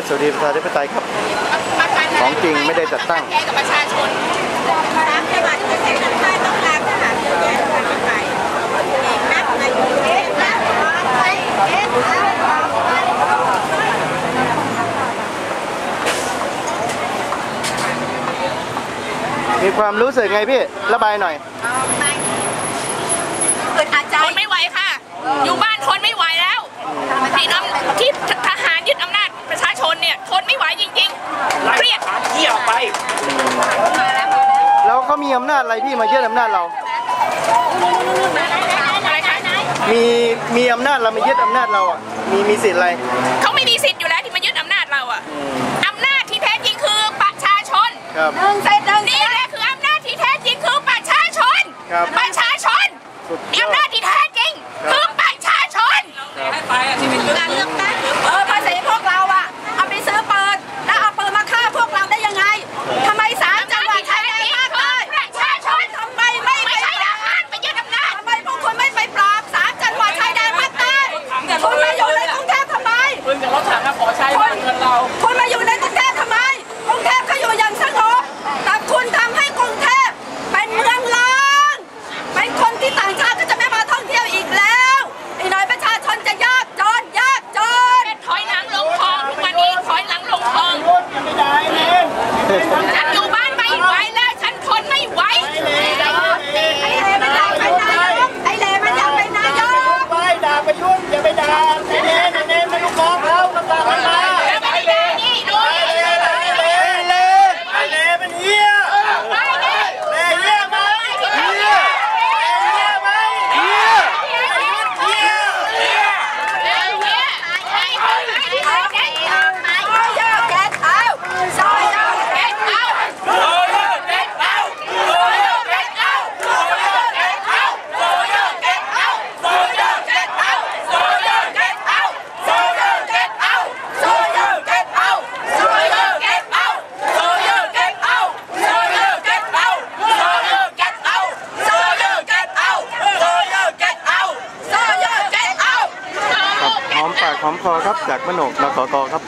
นสาวรีย์ประชาธิปไตยครับ ของจริงไม่ได้จัดตั้งกับประชาชนรักให้มาที่ประเทศได้ต้องรักทหารแยไปไปเอกนันายกเอกนัไปเอกนัมีความรู้สึกไงพี่ ระบายหน่อยทนไม่ไหวค่ะ อยู่บ้านทนไม่ไหวแล้วำนาจอะไรพี่มายึดอำนาจเรา มีมีอำนาจเรามายึดอำนาจเราอะ มีมีสิทธิ์อะไร เขาไม่มีสิทธิ์อยู่แล้วที่มายึดอำนาจเราอะ อำนาจที่แท้จริงคือประชาชนครับ หนึ่งเซหนึ่งนี่แหละ Okay. อมปากหอมคอครับ จากมโนกนกกครับ